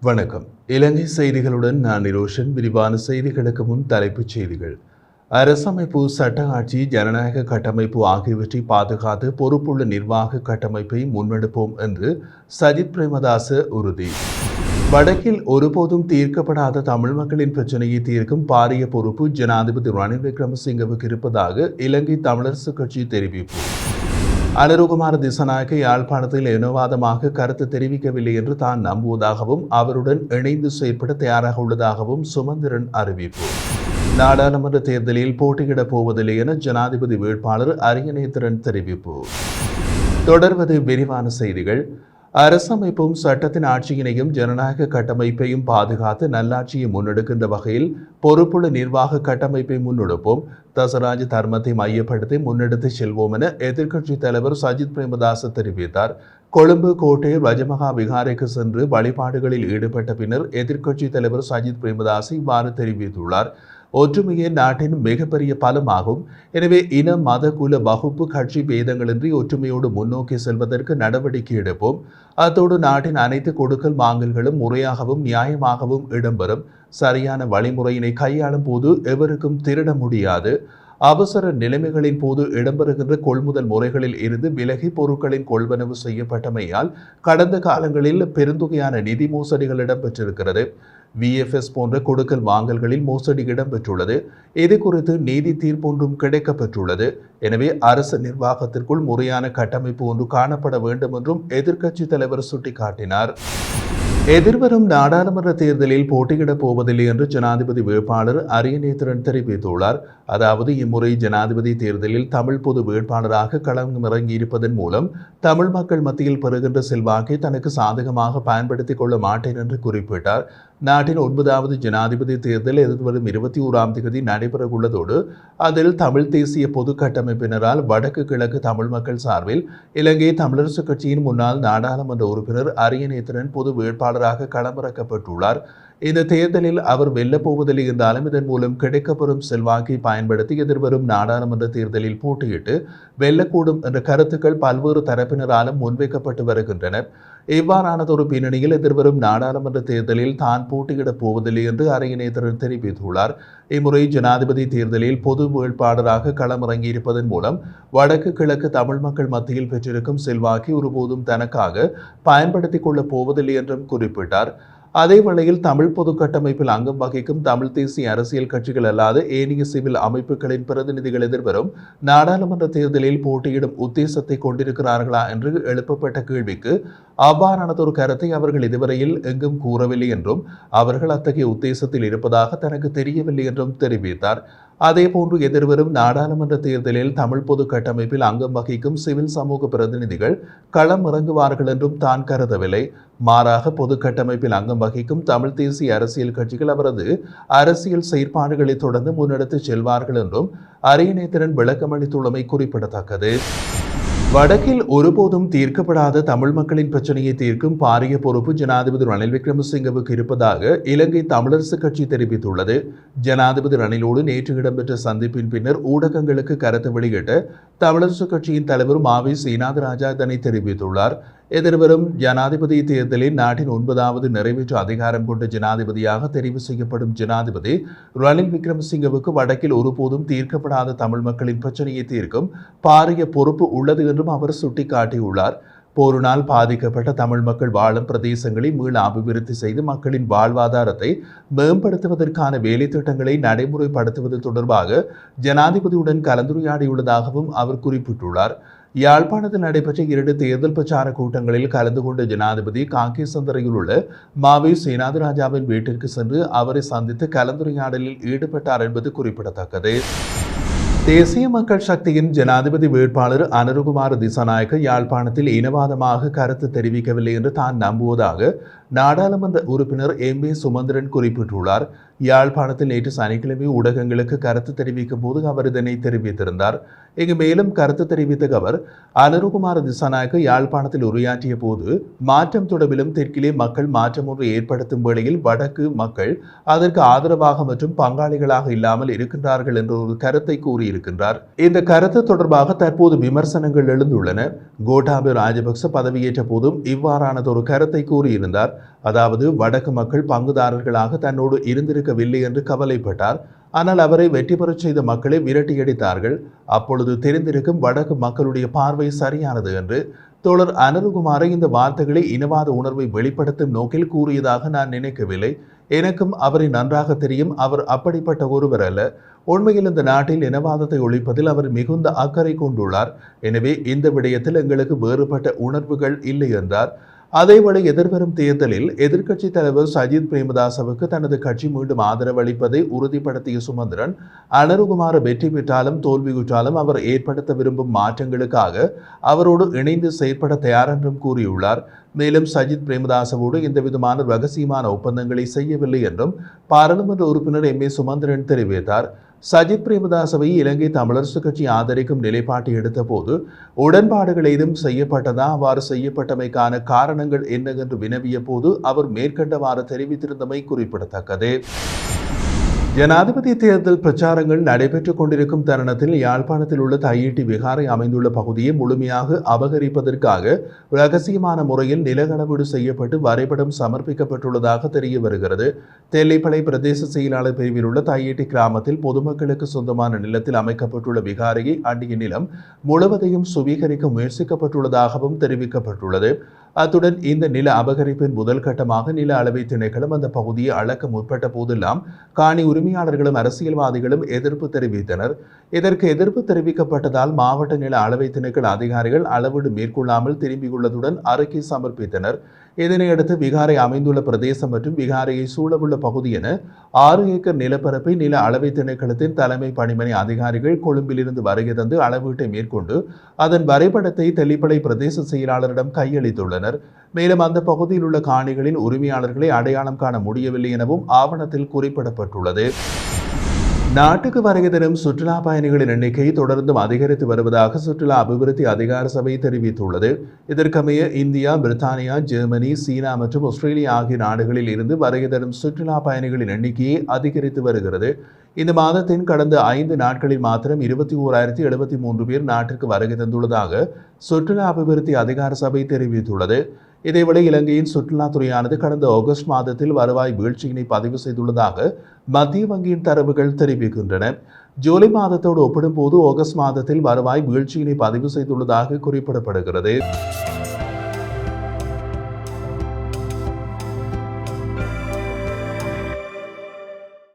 வணக்கம். இலங்கை செய்திகளுடன் நான் நிரோஷன். விரிவான செய்திகளுக்கு முன் தலைப்புச் செய்திகள். அரசமைப்பு சட்ட ஆட்சி ஜனநாயக கட்டமைப்பு ஆகியவற்றை பாதுகாத்து பொறுப்புள்ள நிர்வாக கட்டமைப்பை முன்னெடுப்போம் என்று சஜித் பிரேமதாச உறுதி. வடக்கில் ஒருபோதும் தீர்க்கப்படாத தமிழ் மக்களின் பிரச்சனையை தீர்க்கும் பாரிய பொறுப்பு ஜனாதிபதி ரணில் விக்ரமசிங்கவுக்கு இருப்பதாக இலங்கை தமிழரசு கட்சி தெரிவிப்பு. அனுருகுமார் திசநாயக்க யாழ்ப்பாணத்தில் இனவாதமாக கருத்து தெரிவிக்கவில்லை என்று தான் நம்புவதாகவும் அவருடன் இணைந்து செயற்பட தயாராக உள்ளதாகவும் சுமந்திரன் அறிவிப்பு. நாடாளுமன்ற தேர்தலில் போட்டியிடப் போவதில்லை என ஜனாதிபதி வேட்பாளர் அரியநேத்திரன் தெரிவிப்பு. தொடர்வது விரிவான செய்திகள். அரசமைப்பும் சட்டத்தின் ஆட்சியினையும் ஜனநாயக கட்டமைப்பையும் பாதுகாத்து நல்லாட்சியை முன்னெடுக்கின்ற வகையில் பொறுப்புள்ள நிர்வாக கட்டமைப்பை முன்னெடுப்போம். தசராஜ் தர்மத்தை மையப்படுத்தி முன்னெடுத்து செல்வோம் என எதிர்க்கட்சித் தலைவர் சஜித் பிரேமதாச தெரிவித்தார். கொழும்பு கோட்டை ரஜமகா விகாரைக்கு சென்று வழிபாடுகளில் ஈடுபட்ட பின்னர் எதிர்க்கட்சித் தலைவர் சஜித் பிரேமதாஸ் இவ்வாறு தெரிவித்துள்ளார். ஒற்றுமையே நாட்டின் மிகப்பெரிய பலமாகும். எனவே இன மத குல வகுப்பு கட்சி பேதங்களின்றி ஒற்றுமையோடு முன்னோக்கி செல்வதற்கு நடவடிக்கை எடுப்போம். அத்தோடு நாட்டின் அனைத்து கொடுக்கல் வாங்கல்களும் முறையாகவும் நியாயமாகவும் இடம்பெறும். சரியான வழிமுறையினை கையாளும் போது எவருக்கும் திருட முடியாது. அவசர நிலைமைகளின் போது இடம்பெறுகின்ற கொள்முதல் முறைகளில் இருந்து விலகி பொருட்களின் கொள்வனவு செய்யப்பட்டமையால் கடந்த காலங்களில் பெருந்தொகையான நிதி மோசடிகள் இடம்பெற்றிருக்கிறது. விஎஃப்எஸ் போன்ற கொடுக்கல் வாங்கல்களில் மோசடி இடம்பெற்றுள்ளது. இது குறித்து நீதி தீர்ப்பொன்றும் கிடைக்கப்பெற்றுள்ளது. எனவே அரசு நிர்வாகத்திற்குள் முறையான கட்டமைப்பு ஒன்று காணப்பட வேண்டும் என்றும் எதிர்க்கட்சி தலைவர் சுட்டிக்காட்டினார். எதிர்வரும் நாடாளுமன்ற தேர்தலில் போட்டியிடப் போவதில்லை என்று ஜனாதிபதி வேட்பாளர் அரியநேத்திரன் தெரிவித்துள்ளார். அதாவது இம்முறை ஜனாதிபதி தேர்தலில் தமிழ் பொது வேட்பாளராக களமிறங்கியிருப்பதன் மூலம் தமிழ் மக்கள் மத்தியில் பெறுகின்ற செல்வாக்கை தனக்கு சாதகமாக பயன்படுத்திக் கொள்ள மாட்டேன் என்று குறிப்பிட்டார். நாட்டின் ஒன்பதாவது ஜனாதிபதி தேர்தல் எதிர்வரும் இருபத்தி ஓராம் தேதி நடைபெறவுள்ளதோடு அதில் தமிழ் தேசிய பொது கட்டமைப்பினரால் வடக்கு கிழக்கு தமிழ் மக்கள் சார்பில் இலங்கை தமிழரசு கட்சியின் முன்னாள் நாடாளுமன்ற உறுப்பினர் அரியநேத்திரன் பொது வேட்பாளராக களமிறக்கப்பட்டுள்ளார் இந்த தேர்தலில் அவர் வெல்லப்போவதில்லை என்றாலும் இதன் மூலம் கிடைக்கப்பெறும் செல்வாக்கை பயன்படுத்தி எதிர்வரும் நாடாளுமன்ற தேர்தலில் போட்டியிட்டு வெல்லக்கூடும் என்ற கருத்துக்கள் பல்வேறு தரப்பினராலும் முன்வைக்கப்பட்டு வருகின்றன இவ்வாறானதொரு பின்னணியில் எதிர்வரும் நாடாளுமன்ற தேர்தலில் தான் போட்டியிடப் போவதில்லை என்று அரியநேத்திரன் தெரிவித்துள்ளார். இம்முறை ஜனாதிபதி தேர்தலில் பொது வேட்பாளராக களமிறங்கியிருப்பதன் மூலம் வடக்கு கிழக்கு தமிழ் மக்கள் மத்தியில் பெற்றிருக்கும் செல்வாக்கை ஒருபோதும் தனக்காக பயன்படுத்திக் கொள்ளப் போவதில்லை என்றும் குறிப்பிட்டார். அதே வேளையில் தமிழ் பொது கட்டமைப்பில் அங்கம் வகிக்கும் தமிழ் தேசிய அரசியல் கட்சிகள் அல்லாத ஏனைய சிவில் அமைப்புகளின் பிரதிநிதிகள் எதிர்வரும் நாடாளுமன்ற தேர்தலில் போட்டியிடும் உத்தேசத்தை கொண்டிருக்கிறார்களா என்று எழுப்பப்பட்ட கேள்விக்கு அவ்வாறானதொரு கருத்தை அவர்கள் இதுவரையில் எங்கும் கூறவில்லை என்றும் அவர்கள் அத்தகைய உத்தேசத்தில் இருப்பதாக தனக்கு தெரியவில்லை என்றும் தெரிவித்தார். அதேபோன்று எதிர்வரும் நாடாளுமன்ற தேர்தலில் தமிழ் பொது கட்டமைப்பில் அங்கம் வகிக்கும் சிவில் சமூக பிரதிநிதிகள் களம் இறங்குவார்கள் என்றும் தான் கருதவில்லை. மாறாக பொது கட்டமைப்பில் அங்கம் வகிக்கும் தமிழ் தேசிய அரசியல் கட்சிகள் அவரது அரசியல் செயற்பாடுகளை தொடர்ந்து முன்னெடுத்து செல்வார்கள் என்றும் அரியணைத்திறன் விளக்கமளித்துள்ளமை குறிப்பிடத்தக்கது. வடக்கில் ஒருபோதும் தீர்க்கப்படாத தமிழ் மக்களின் பிரச்சனையை தீர்க்கும் பாரிய பொறுப்பு ஜனாதிபதி ரணில் விக்ரமசிங்கவுக்கு இருப்பதாக இலங்கை தமிழரசு கட்சி தெரிவித்துள்ளது. ஜனாதிபதி ரணிலோடு நேற்று இடம்பெற்ற சந்திப்பின் பின்னர் ஊடகங்களுக்கு கருத்து வெளியிட்ட தமிழரசு கட்சியின் தலைவர் மாவி சீனாதராஜா இதனை தெரிவித்துள்ளார். எதிர்வரும் ஜனாதிபதி தேர்தலில் நாட்டின் ஒன்பதாவது நிறைவேற்று அதிகாரம் கொண்ட ஜனாதிபதியாக தெரிவு செய்யப்படும் ஜனாதிபதி ரணில் விக்ரமசிங்கவுக்கு வடக்கில் ஒருபோதும் தீர்க்கப்படாத தமிழ் மக்களின் பிரச்சனையை தீர்க்கும் பாரிய பொறுப்பு உள்ளது என்றும் அவர் சுட்டிக்காட்டியுள்ளார். போரினால் பாதிக்கப்பட்ட தமிழ் மக்கள் வாழும் பிரதேசங்களை மீள அபிவிருத்தி செய்து மக்களின் வாழ்வாதாரத்தை மேம்படுத்துவதற்கான வேலை திட்டங்களை நடைமுறைப்படுத்துவது தொடர்பாக ஜனாதிபதியுடன் கலந்துரையாடியுள்ளதாகவும் அவர் குறிப்பிட்டுள்ளார். யாழ்ப்பாணத்தில் நடைபெற்ற இரண்டு தேர்தல் பிரச்சார கூட்டங்களில் கலந்து கொண்ட ஜனாதிபதி காங்கே சந்தரையில் உள்ள மாவி சேனாதிராஜாவின் வீட்டிற்கு சென்று அவரை சந்தித்து கலந்துரையாடலில் ஈடுபட்டார் என்பது குறிப்பிடத்தக்கது. தேசிய மக்கள் சக்தியின் ஜனாதிபதி வேட்பாளர் அனுருகுமார் திசாநாயக்க யாழ்ப்பாணத்தில் இனவாதமாக கருத்து தெரிவிக்கவில்லை என்று தான் நம்புவதாக நாடாளுமன்ற உறுப்பினர் எம் ஏ சுமந்திரன் குறிப்பிட்டுள்ளார். யாழ்ப்பாணத்தில் நேற்று சனிக்கிழமை ஊடகங்களுக்கு கருத்து தெரிவிக்கும் போது அவர் இதனை தெரிவித்திருந்தார். இங்கு மேலும் கருத்து தெரிவித்த அவர் அனுருகுமார திசாநாயக்க யாழ்ப்பாணத்தில் உரையாற்றிய போது மாற்றம் தொடர்பிலும் தெற்கிலே மக்கள் மாற்றம் ஒன்று ஏற்படுத்தும் வேளையில் வடக்கு மக்கள் அதற்கு ஆதரவாக மற்றும் பங்காளிகளாக இல்லாமல் இருக்கின்றார்கள் என்ற ஒரு கருத்தை கூறியிருக்கின்றார். இந்த கருத்து தொடர்பாக தற்போது விமர்சனங்கள் எழுந்துள்ளன. கோட்டாபி ராஜபக்ச பதவியேற்ற போதும் இவ்வாறானதொரு கருத்தை கூறியிருந்தார். அதாவது வடக்கு மக்கள் பங்குதாரர்களாக தன்னோடு இருக்கவில்லை என்று கவலைப்பட்டார். ஆனால் அவரை வெற்றி பெறச் செய்த மக்களை விரட்டியடித்தார்கள் அப்பொழுது தெரிந்திருக்கும் வடக்கு மக்களுடைய பார்வை சரியானது என்று தோழர் அனருகுமாரை இந்த வார்த்தைகளை இனவாத உணர்வை வெளிப்படுத்தும் நோக்கில் கூறியதாக நான் நினைக்கவில்லை. எனக்கும் அவரை நன்றாக தெரியும். அவர் அப்படிப்பட்ட ஒருவர் அல்ல. உண்மையில் இந்த நாட்டில் இனவாதத்தை ஒழிப்பதில் அவர் மிகுந்த அக்கறை கொண்டுள்ளார். எனவே இந்த விடயத்தில் எங்களுக்கு வேறுபட்ட உணர்வுகள் இல்லை என்றார். அதேவேளை எதிர்வரும் தேர்தலில் எதிர்க்கட்சித் தலைவர் சஜித் பிரேமதாசவுக்கு தனது கட்சி மீண்டும் ஆதரவு அளிப்பதை உறுதிப்படுத்திய சுமந்திரன் அனருகுமார வெற்றி பெற்றாலும் தோல்வியுற்றாலும் அவர் ஏற்படுத்த விரும்பும் மாற்றங்களுக்காக அவரோடு இணைந்து செயற்பட தயார் என்றும் கூறியுள்ளார். மேலும் சஜித் பிரேமதாசவோடு எந்தவிதமான ரகசியமான ஒப்பந்தங்களை செய்யவில்லை என்றும் பாராளுமன்ற உறுப்பினர் எம் ஏ சுமந்திரன் தெரிவித்தார். சஜித் பிரேமதாசவை இலங்கை தமிழரசு கட்சி ஆதரிக்கும் நிலைப்பாட்டை எடுத்தபோது உடன்பாடுகள் ஏதும் செய்யப்பட்டதா? அவ்வாறு செய்யப்பட்டமைக்கான காரணங்கள் என்ன? என்று வினவிய போது அவர் மேற்கண்டவாறு தெரிவித்திருந்தமை குறிப்பிடத்தக்கது. ஜனாதிபதி தேர்தல் பிரச்சாரங்கள் நடைபெற்றுக் கொண்டிருக்கும் தருணத்தில் யாழ்ப்பாணத்தில் உள்ள தையீட்டி விகாரை அமைந்துள்ள பகுதியை முழுமையாக அபகரிப்பதற்காக ரகசியமான முறையில் நிலகளவீடு செய்யப்பட்டு வரைபடம் சமர்ப்பிக்கப்பட்டுள்ளதாக தெரிய வருகிறது. தெல்லைப்பளை பிரதேச செயலாளர் பிரிவில் உள்ள தையீட்டி கிராமத்தில் பொதுமக்களுக்கு சொந்தமான நிலத்தில் அமைக்கப்பட்டுள்ள விகாரையை அண்டிய நிலம் முழுவதையும் சுவீகரிக்க முயற்சிக்கப்பட்டுள்ளதாகவும் தெரிவிக்கப்பட்டுள்ளது. அத்துடன் இந்த நில அபகரிப்பின் முதல் கட்டமாக நில அளவை திணைக்களம் அந்த பகுதியை அளக்க முற்பட்ட போதெல்லாம் காணி உரிமையாளர்களும் அரசியல்வாதிகளும் எதிர்ப்பு தெரிவித்தனர். இதற்கு எதிர்ப்பு தெரிவிக்கப்பட்டதால் மாவட்ட நில அளவை திணைக்கள அதிகாரிகள் அளவீடு மேற்கொள்ளாமல் திரும்பியுள்ளதுடன் அறிக்கை சமர்ப்பித்தனர். இதனையடுத்து விகாரை அமைந்துள்ள பிரதேசம் மற்றும் விகாரையை சூழவுள்ள பகுதி என ஆறு ஏக்கர் நிலப்பரப்பை நில அளவை திணைக்களத்தின் தலைமை பணிமனை அதிகாரிகள் கொழும்பிலிருந்து வருகை தந்து அளவீட்டை மேற்கொண்டு அதன் வரைபடத்தை தெளிப்படை பிரதேச செயலாளரிடம் கையளித்துள்ளனர். மேலும் அந்த பகுதியில் உள்ள காணிகளின் உரிமையாளர்களை அடையாளம் காண முடியவில்லை எனவும் ஆவணத்தில் குறிப்பிடப்பட்டுள்ளது. நாட்டுக்கு வருகை தரும் சுற்றுலா பயணிகளின் எண்ணிக்கை தொடர்ந்தும் அதிகரித்து வருவதாக சுற்றுலா அபிவிருத்தி அதிகார சபை தெரிவித்துள்ளது. இதற்கமைய இந்தியா பிரித்தானியா ஜெர்மனி சீனா மற்றும் ஆஸ்திரேலியா ஆகிய நாடுகளில் இருந்து வருகை தரும் சுற்றுலா பயணிகளின் எண்ணிக்கையை அதிகரித்து வருகிறது. இந்த மாதத்தின் கடந்த ஐந்து நாட்களில் மாத்திரம் இருபத்தி ஓராயிரத்தி எழுபத்தி மூன்று பேர் நாட்டிற்கு வருகை தந்துள்ளதாக சுற்றுலா அபிவிருத்தி அதிகார சபை தெரிவித்துள்ளது. இதேவேளை இலங்கையின் சுற்றுலாத்துறையானது கடந்த ஆகஸ்ட் மாதத்தில் வருவாய் வீழ்ச்சியினை பதிவு செய்துள்ளதாக மத்திய வங்கியின் தரவுகள் தெரிவிக்கின்றன. ஜூலை மாதத்தோடு ஒப்பிடும்போது ஆகஸ்ட் மாதத்தில் வருவாய் வீழ்ச்சியினை பதிவு செய்துள்ளதாக குறிப்பிடப்படுகிறது.